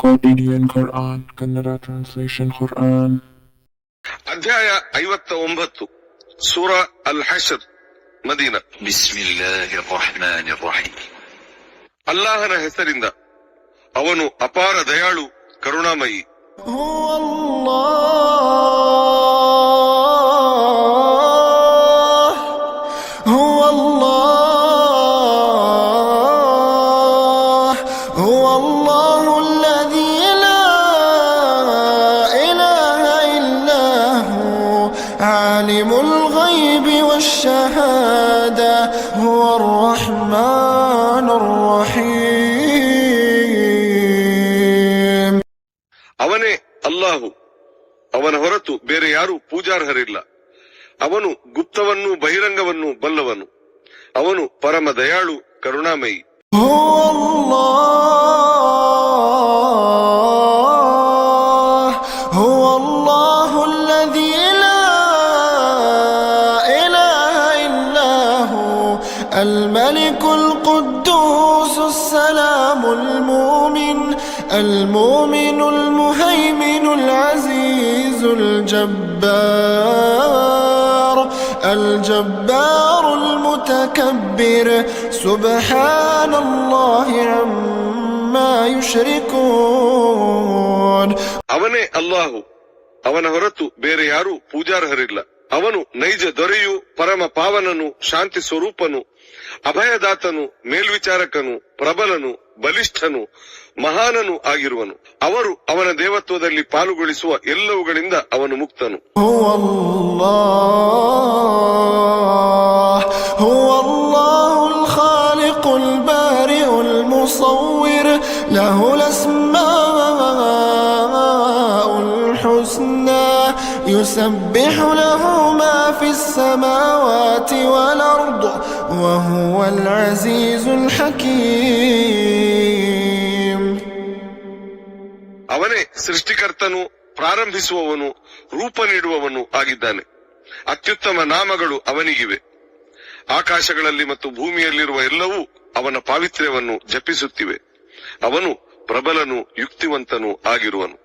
Quotidian Quran, Kannada translation Quran. ಅಧ್ಯಾಯ ಐವತ್ತ ಒಂಬತ್ತು ಸೂರ ಅಲ್ ಹಶರ್ ಮದೀನ بسم الله الرحمن الرحيم ಅಲ್ಲಾಹನ ಹೆಸರಿಂದ ಅವನು ಅಪಾರ ದಯಾಳು ಕರುಣಾಮಯಿ هو الله عالم الغيب والشهادة هو الرحمن الرحيم ಅವನೇ ಅಲ್ಲಾಹು ಅವನ ಹೊರತು ಬೇರೆ ಯಾರೂ ಪೂಜಾರ್ಹರಿಲ್ಲ ಅವನು ಗುಪ್ತವನ್ನು ಬಹಿರಂಗವನ್ನು ಬಲ್ಲವನು ಅವನು ಪರಮ ದಯಾಳು ಕರುಣಾಮಯಿ هو الله الملك القدوس السلام المؤمن المؤمن المهيمن العزيز الجبار الجبار المتكبر سبحان الله عما يشركون ಅವನೇ ಅಲ್ಲಾಹು ಅವನ ಹೊರತು ಬೇರೆ ಯಾರೂ ಪೂಜಾರ್ಹರಿಲ್ಲ ಅವನು ನೈಜ ದೊರೆಯು ಪರಮ ಪಾವನನು ಶಾಂತಿ ಸ್ವರೂಪನು ಅಭಯದಾತನು ಮೇಲ್ವಿಚಾರಕನು ಪ್ರಬಲನು ಬಲಿಷ್ಠನು ಮಹಾನನು ಆಗಿರುವನು ಅವರು ಅವನ ದೇವತ್ವದಲ್ಲಿ ಪಾಲುಗೊಳಿಸುವ ಎಲ್ಲವುಗಳಿಂದ ಅವನು ಮುಕ್ತನು هو الله هو الله الخالق البارئ المصور له الأسماء يسبح له ما في السماوات والأرض وهو العزيز الحكيم ಅವನೇ ಸೃಷ್ಟಿಕರ್ತನು ಪ್ರಾರಂಭಿಸುವವನು ರೂಪ ನೀಡುವವನು ಆಗಿದ್ದಾನೆ ಅತ್ಯುತ್ತಮ ನಾಮಗಳು ಅವನಿಗಿವೆ ಆಕಾಶಗಳಲ್ಲಿ ಮತ್ತು ಭೂಮಿಯಲ್ಲಿರುವ ಎಲ್ಲವೂ ಅವನ ಪಾವಿತ್ರ್ಯವನ್ನು ಜಪಿಸುತ್ತಿವೆ ಅವನು ಪ್ರಬಲನು ಯುಕ್ತಿವಂತನೂ ಆಗಿರುವನು